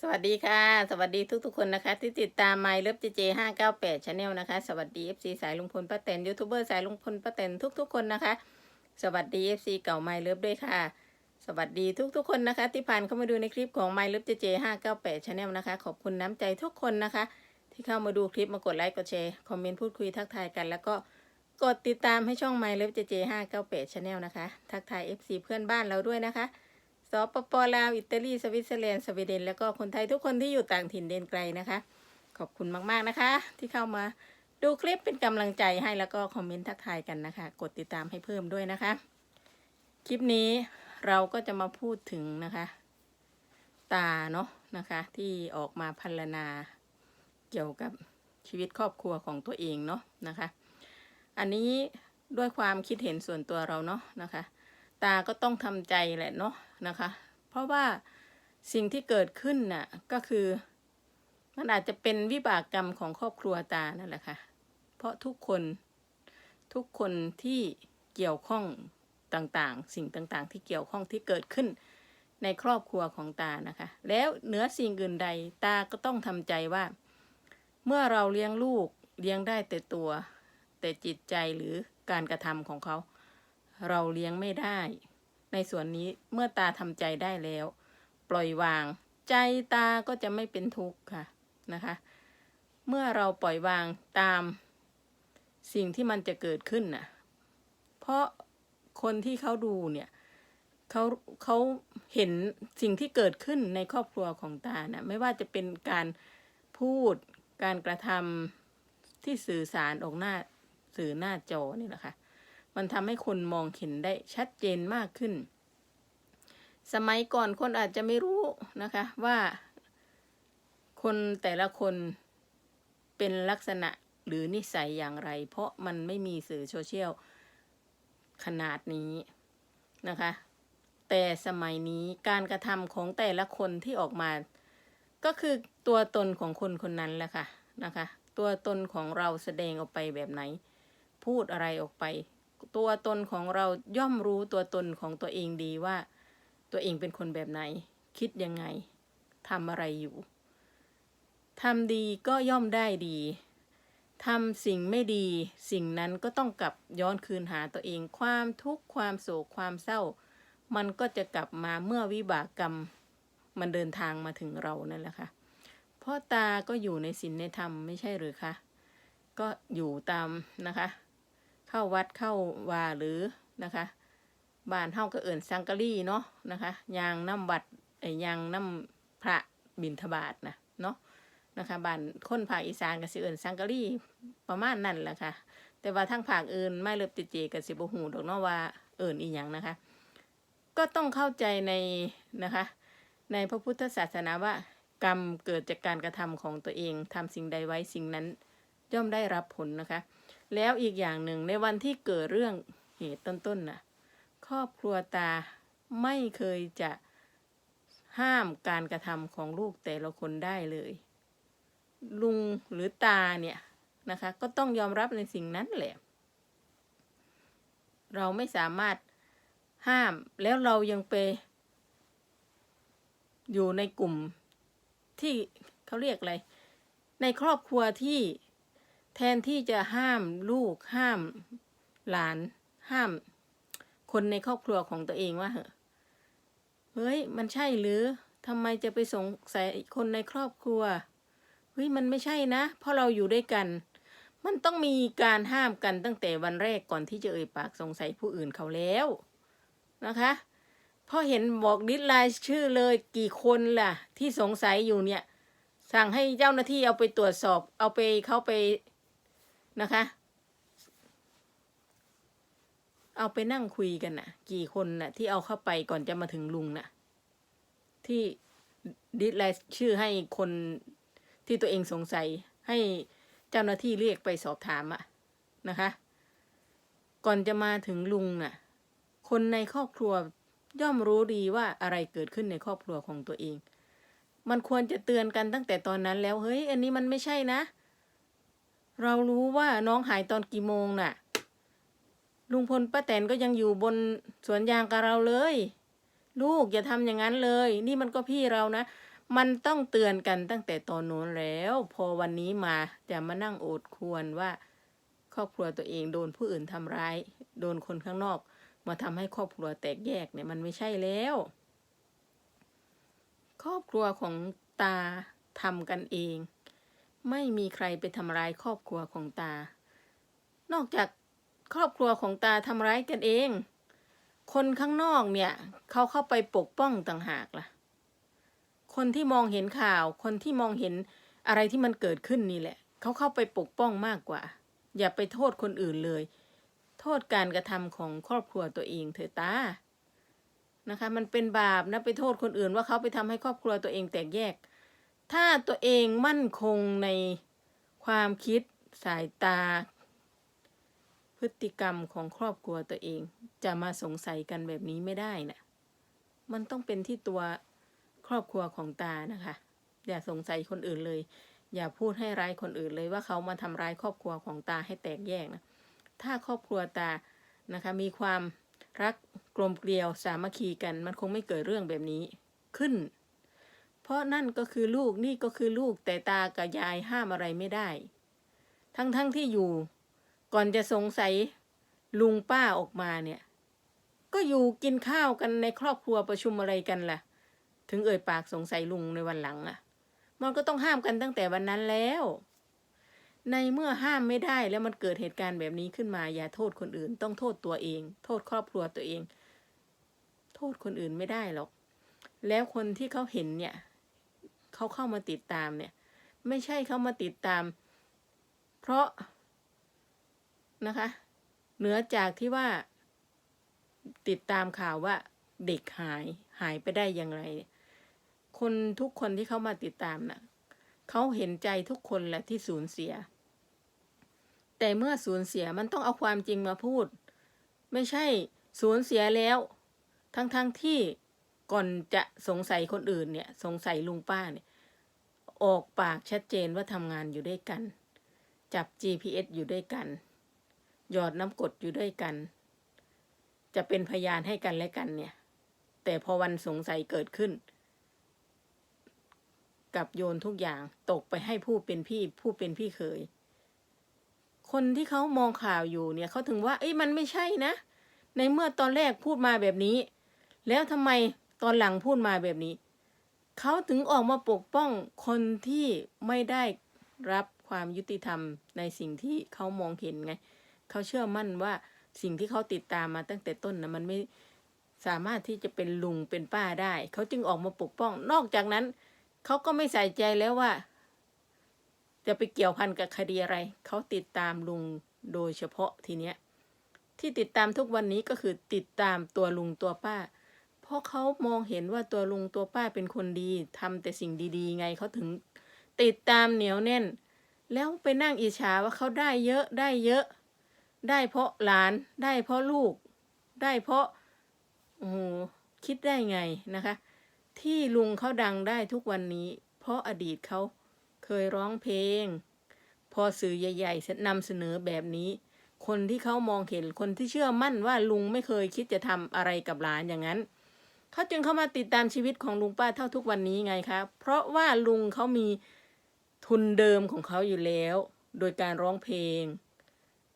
สวัสดีค่ะ สวัสดีทุกๆคนนะคะ ที่ติดตาม My เลิฟเจเจห้าเก้าแปดชาแนลนะคะ สวัสดี FC สายลุงพลป้าแตนยูทูบเบอร์สายลุงพลป้าแตนทุกๆคนนะคะ สวัสดี FC เก่า My เลิฟด้วยค่ะ สวัสดีทุกๆคนนะคะ ที่ผ่านเข้ามาดูในคลิปของ My เลิฟเจเจห้าเก้าแปดชาแนลนะคะ ขอบคุณน้ำใจทุกคนนะคะ ที่เข้ามาดูคลิปมากดไลค์กดแชร์คอมเมนต์พูดคุยทักทายกัน แล้วก็กดติดตามให้ช่อง My เลิฟเจเจห้าเก้าแปดชาแนลนะคะ ทักทาย FC เพื่อนบ้านเราด้วยนะคะ ปปลาว อิตาลี สวิตเซอร์แลนด์ สวีเดน แล้วก็คนไทยทุกคนที่อยู่ต่างถิ่นเดนไกลนะคะ ขอบคุณมาก ๆ นะคะ ที่เข้ามาดูคลิปเป็นกำลังใจให้แล้วก็คอมเมนต์ทักทายกันนะคะ กดติดตามให้เพิ่มด้วยนะคะ คลิปนี้เราก็จะมาพูดถึงนะคะ ตาเนาะนะคะ ที่ออกมาพันลนาเกี่ยวกับชีวิตครอบครัวของตัวเองเนาะนะคะ อันนี้ด้วยความคิดเห็นส่วนตัวเราเนาะนะคะ ตาก็ต้องทำใจแหละเนาะ นะคะ เพราะว่าสิ่งที่เกิดขึ้นน่ะก็คือ มันอาจจะเป็นวิบากกรรมของครอบครัวตานั่นแหละค่ะ เพราะทุกคนทุกคนที่เกี่ยวข้องต่างๆ สิ่งต่างๆ ที่เกี่ยวข้องที่เกิดขึ้นในครอบครัวของตานะคะ แล้วเหนือสิ่งอื่นใดตาก็ต้องทำใจว่า เมื่อเราเลี้ยงลูกเลี้ยงได้แต่ตัว แต่จิตใจหรือการกระทำของเขา เราเลี้ยงไม่ได้ ในส่วนนี้เมื่อตาทำใจได้แล้ว ปล่อยวาง ใจตาก็จะไม่เป็นทุกข์ค่ะนะคะ เมื่อเราปล่อยวางตามสิ่งที่มันจะเกิดขึ้นน่ะ เพราะคนที่เขาดูเนี่ยเขาเขาเห็นสิ่งที่เกิดขึ้นในครอบครัวของตาน่ะไม่ว่าจะเป็นการพูดการกระทำที่สื่อสารออกหน้าสื่อหน้าจอนี่แหละค่ะ มันทำให้คนมองเห็นได้ชัดเจนมากขึ้น สมัยก่อนคนอาจจะไม่รู้นะคะว่าคนแต่ละคนเป็นลักษณะหรือนิสัยอย่างไร เพราะมันไม่มีสื่อโซเชียลขนาดนี้นะคะ แต่สมัยนี้การกระทำของแต่ละคนที่ออกมา ก็คือตัวตนของคนคนนั้นแหละค่ะนะคะ ตัวตนของเราแสดงออกไปแบบไหน พูดอะไรออกไป ตัวตนของเราย่อมรู้ตัวตนของตัวเองดีว่า ตัวเองเป็นคนแบบไหน คิดยังไงทำอะไรอยู่ทำดีก็ย่อมได้ดีทำสิ่งไม่ดี สิ่งนั้นก็ต้องกลับย้อนคืนหาตัวเอง ความทุกข์ความโศกความเศร้า มันก็จะกลับมาเมื่อวิบากกรรม มันเดินทางมาถึงเรานั่นแหละค่ะเพราะตาก็อยู่ในศีลในธรรมไม่ใช่หรือคะก็อยู่ตามนะคะ เข้าวัดเข้าวาหรือนะคะบ้านเฮาก็เอิ่นสังกะรีเนาะนะคะยางน้ำวัดไอ้ยางน้ำพระบิณฑบาตนะเนาะนะคะบ้านคนภาคอีสานก็สิเอิ่นสังกะรีประมาณนั่นแหละค่ะ แต่ว่าทั้งภาคอื่นไม่เลิบติเจก็สิบ่ฮู้ดอกเนาะว่าเอิ่นอีหยังนะคะ ก็ต้องเข้าใจในนะคะ ในพระพุทธศาสนาว่ากรรมเกิดจากการกระทำของตัวเองทำสิ่งใดไว้สิ่งนั้นย่อมได้รับผลนะคะ แล้วอีกอย่างหนึ่งในวันที่เกิดเรื่องเหตุต้นๆน่ะครอบครัวตาไม่เคยจะห้ามการกระทำของลูกแต่ละคนได้เลย ลุงหรือตาเนี่ยนะคะ ก็ต้องยอมรับในสิ่งนั้นแหละ เราไม่สามารถห้ามแล้วเรายังไป อยู่ในกลุ่มที่เขาเรียกอะไร ในครอบครัวที่ แทนที่จะห้ามลูกห้ามหลานห้าม คนในครอบครัวของตัวเองว่าเฮ้ยมันใช่หรือทำไมจะไปสงสัยคนในครอบครัวเฮ้ยมันไม่ใช่นะ เพราะเราอยู่ด้วยกัน มันต้องมีการห้ามกันตั้งแต่วันแรกก่อนที่จะเอ่ยปากสงสัยผู้อื่นเขาแล้วนะคะพราะเห็นบอกดิสไลน์ชื่อเลยกี่คนล่ะ ที่สงสัยอยู่เนี่ย สั่งให้เจ้าหน้าที่เอาไปตรวจสอบ เอาไปเขาไป นะคะ เอาไปนั่งคุยกันน่ะ กี่คนน่ะ ที่เอาเข้าไปก่อนจะมาถึงลุงน่ะ ที่ดิสไลน์ชื่อให้คนที่ตัวเองสงสัย ให้เจ้าหน้าที่เรียกไปสอบถามอะนะคะ ก่อนจะมาถึงลุงน่ะ คนในครอบครัวย่อมรู้ดีว่าอะไรเกิดขึ้นในครอบครัวของตัวเอง มันควรจะเตือนกันตั้งแต่ตอนนั้นแล้ว เฮ้ย อันนี้มันไม่ใช่นะ เรารู้ว่าน้องหายตอนกี่โมงน่ะ ลุงพลป้าแตนก็ยังอยู่บนสวนยางกับเราเลย ลูกอย่าทำอย่างนั้นเลย นี่มันก็พี่เรานะ มันต้องเตือนกันตั้งแต่ตอนโน้นแล้ว พอวันนี้มาจะมานั่งโอดควรว่า ครอบครัวตัวเองโดนผู้อื่นทำร้าย โดนคนข้างนอก มาทำให้ครอบครัวแตกแยกเนี่ยมันไม่ใช่แล้ว ครอบครัวของตาทำกันเอง ไม่มีใครไปทำร้ายครอบครัวของตา นอกจากครอบครัวของตาทำร้ายกันเอง คนข้างนอกเนี่ย เขาเข้าไปปกป้องต่างหากล่ะ คนที่มองเห็นข่าว คนที่มองเห็นอะไรที่มันเกิดขึ้นนี่แหละ เขาเข้าไปปกป้องมากกว่า อย่าไปโทษคนอื่นเลย โทษการกระทำของครอบครัวตัวเองเถอะตานะคะ มันเป็นบาปนะไปโทษคนอื่นว่าเขาไปทำให้ครอบครัวตัวเองแตกแยก ถ้าตัวเองมั่นคงในความคิดสายตา พฤติกรรมของครอบครัวตัวเอง จะมาสงสัยกันแบบนี้ไม่ได้นะมันต้องเป็นที่ตัวครอบครัวของตานะคะ อย่าสงสัยคนอื่นเลย อย่าพูดให้ร้ายคนอื่นเลยว่าเขามาทำร้ายครอบครัวของตาให้แตกแยกนะถ้าครอบครัวตานะคะ มีความรักกลมเกลียวสามัคคีกัน มันคงไม่เกิดเรื่องแบบนี้ขึ้น เพราะนั่นก็คือลูกนี่ก็คือลูกแต่ตากับยายห้ามอะไรไม่ได้ ทั้งๆทที่อยู่ ก่อนจะสงสัยลุงป้าออกมาเนี่ย ก็อยู่กินข้าวกันในครอบครัวประชุมอะไรกันล่ะ ถึงเอ่ยปากสงสัยลุงในวันหลังอะ่ะ มันก็ต้องห้ามกันตั้งแต่วันนั้นแล้ว ในเมื่อห้ามไม่ได้แล้วมันเกิดเหตุการณ์แบบนี้ขึ้นมา อย่าโทษคนอื่น ต้องโทษตัวเอง โทษครอบครัวตัวเอง โทษคนอื่นไม่ได้หรอก แล้วคนที่เขาเห็นเนี่ย เขาเข้ามาติดตามเนี่ย ไม่ใช่เขามาติดตาม เพราะนะคะ เหนือจากที่ว่า ติดตามข่าวว่าเด็กหายหายไปได้อย่างไร คนทุกคนที่เขามาติดตามน่ะเขาเห็นใจทุกคนแหละที่สูญเสีย แต่เมื่อสูญเสียมันต้องเอาความจริงมาพูด ไม่ใช่สูญเสียแล้ว ทั้งๆทที่ก่อนจะสงสัยคนอื่นเนี่ย สงสัยลุงป้าเนี่ย ออกปากชัดเจนว่าทำงานอยู่ด้วยกัน จับ GPS อยู่ด้วยกัน หยอดน้ำกดอยู่ด้วยกัน จะเป็นพยานให้กันและกันเนี่ย แต่พอวันสงสัยเกิดขึ้น กับโยนทุกอย่างตกไปให้ผู้เป็นพี่ผู้เป็นพี่เคย คนที่เขามองข่าวอยู่เนี่ยเขาถึงว่าเอ้ยมันไม่ใช่นะ ในเมื่อตอนแรกพูดมาแบบนี้ แล้วทำไมตอนหลังพูดมาแบบนี้ เขาถึงออกมาปกป้องคนที่ไม่ได้รับความยุติธรรมในสิ่งที่เขามองเห็นไง เขาเชื่อมั่นว่าสิ่งที่เขาติดตามมาตั้งแต่ต้นนะมันไม่สามารถที่จะเป็นลุงเป็นป้าได้ เขาจึงออกมาปกป้อง นอกจากนั้น เขาก็ไม่ใส่ใจแล้วว่า จะไปเกี่ยวพันกับคดีอะไร เขาติดตามลุงโดยเฉพาะทีเนี้ยที่ติดตามทุกวันนี้ก็คือติดตามตัวลุงตัวป้า เพราะเขามองเห็นว่าตัวลุงตัวป้าเป็นคนดีทำแต่สิ่งดีๆ ไงเขาถึงติดตามเหนียวแน่น แล้วไปนั่งอิจฉาว่าเขาได้เยอะได้เยอะ ได้เพราะหลานได้เพราะลูก ได้เพราะโอ้โหคิดได้ไงนะคะ ที่ลุงเขาดังได้ทุกวันนี้ เพราะอดีตเขาเคยร้องเพลง พอสื่อใหญ่ๆนำเสนอแบบนี้ คนที่เขามองเห็นคนที่เชื่อมั่นว่าลุงไม่เคยคิดจะทำอะไรกับหลานอย่างนั้น เขาจึงเข้ามาติดตามชีวิตของลุงป้าเท่าทุกวันนี้ไงคะ เพราะว่าลุงเขามีทุนเดิมของเขาอยู่แล้ว โดยการร้องเพลง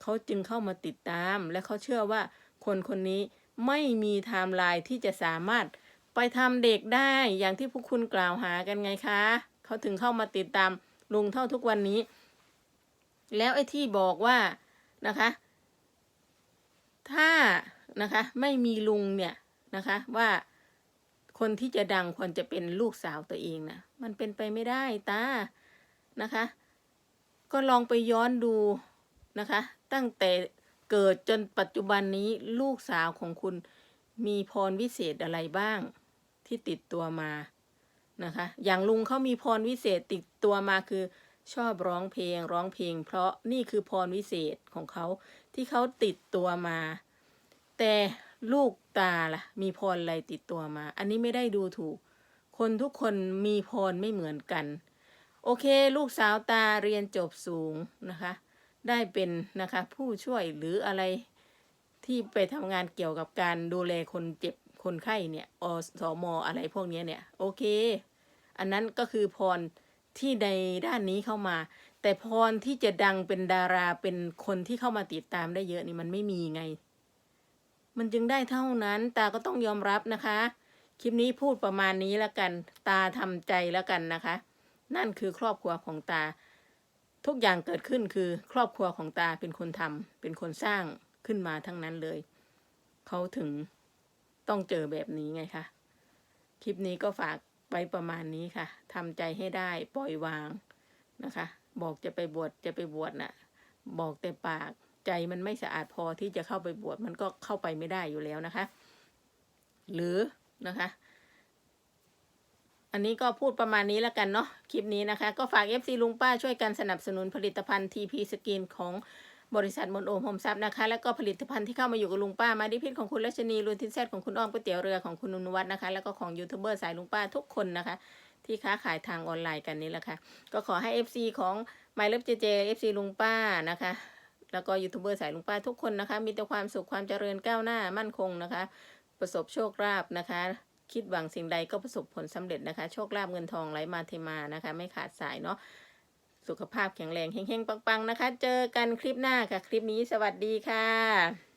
เขาจึงเข้ามาติดตาม และเขาเชื่อว่าคนคนนี้ไม่มีไทม์ไลน์ที่จะสามารถไปทำเด็กได้อย่างที่พวกคุณกล่าวหากันไงคะ เขาถึงเข้ามาติดตามลุงเท่าทุกวันนี้ แล้วไอ้ที่บอกว่านะคะ ถ้านะคะไม่มีลุงเนี่ยนะคะว่า คนที่จะดังควรจะเป็นลูกสาวตัวเองนะ มันเป็นไปไม่ได้ตา นะคะ ก็ลองไปย้อนดูนะคะ ตั้งแต่เกิดจนปัจจุบันนี้ลูกสาวของคุณมีพรวิเศษอะไรบ้างที่ติดตัวมา นะคะ อย่างลุงเขามีพรวิเศษติดตัวมาคือ ชอบร้องเพลงร้องเพลง เพราะนี่คือพรวิเศษของเขาที่เขาติดตัวมา แต่ ลูกตาล่ะ มีพรอะไรติดตัวมา อันนี้ไม่ได้ดูถูก คนทุกคนมีพรไม่เหมือนกัน โอเค ลูกสาวตาเรียนจบสูงนะคะ ได้เป็นนะคะ ผู้ช่วยหรืออะไรที่ไปทำงานเกี่ยวกับการดูแลคนเจ็บคนไข้เนี่ยอสมอะไรพวกนี้เนี่ย โอเคออันนั้นก็คือพรที่ในด้านนี้เข้ามา แต่พรที่จะดังเป็นดาราเป็นคนที่เข้ามาติดตามได้เยอะนี่มันไม่มีไง มันจึงได้เท่านั้น ตาก็ต้องยอมรับนะคะ คลิปนี้พูดประมาณนี้แล้วกัน ตาทำใจแล้วกันนะคะ นั่นคือครอบครัวของตา ทุกอย่างเกิดขึ้นคือครอบครัวของตาเป็นคนทำเป็นคนสร้างขึ้นมาทั้งนั้นเลย เขาถึงต้องเจอแบบนี้ไงคะคลิปนี้ก็ฝากไว้ประมาณนี้ค่ะทำใจให้ได้ปล่อยวางนะคะ บอกจะไปบวชจะไปบวชน่ะ บอกแต่ปาก ใจมันไม่สะอาดพอที่จะเข้าไปบวชมันก็เข้าไปไม่ได้อยู่แล้วนะคะ หรือนะคะ อันนี้ก็พูดประมาณนี้แล้วกันเนาะคลิปนี้นะคะ ก็ฝาก FC ลุงป้าช่วยกันสนับสนุนผลิตภัณฑ์ TP สกินของบริษัทมนโอมโฮมซับนะคะ แล้วก็ผลิตภัณฑ์ที่เข้ามาอยู่กับลุงป้ามาดิพิษของคุณรัชนีรุนทินแซดของคุณอ้อมก๋วยเตี๋ยวเรือของคุณนุนวัฒน์นะคะ แล้วก็ของยูทูบเบอร์สายลุงป้าทุกคนนะคะ ที่ค้าขายทางออนไลน์กันนี้แหละค่ะ ก็ขอให้ FC ของ My Love JJ FC ลุงป้านะคะ แล้วก็ยูทูบเบอร์สายลุงป้าทุกคนนะคะ มีแต่ความสุขความเจริญก้าวหน้ามั่นคงนะคะ ประสบโชคลาภนะคะ คิดหวังสิ่งใดก็ประสบผลสำเร็จนะคะ โชคลาภเงินทองไหลมาเทมานะคะ ไม่ขาดสายเนาะสุขภาพแข็งแรงเฮงๆปังๆนะคะ เจอกันคลิปหน้าค่ะ คลิปนี้สวัสดีค่ะ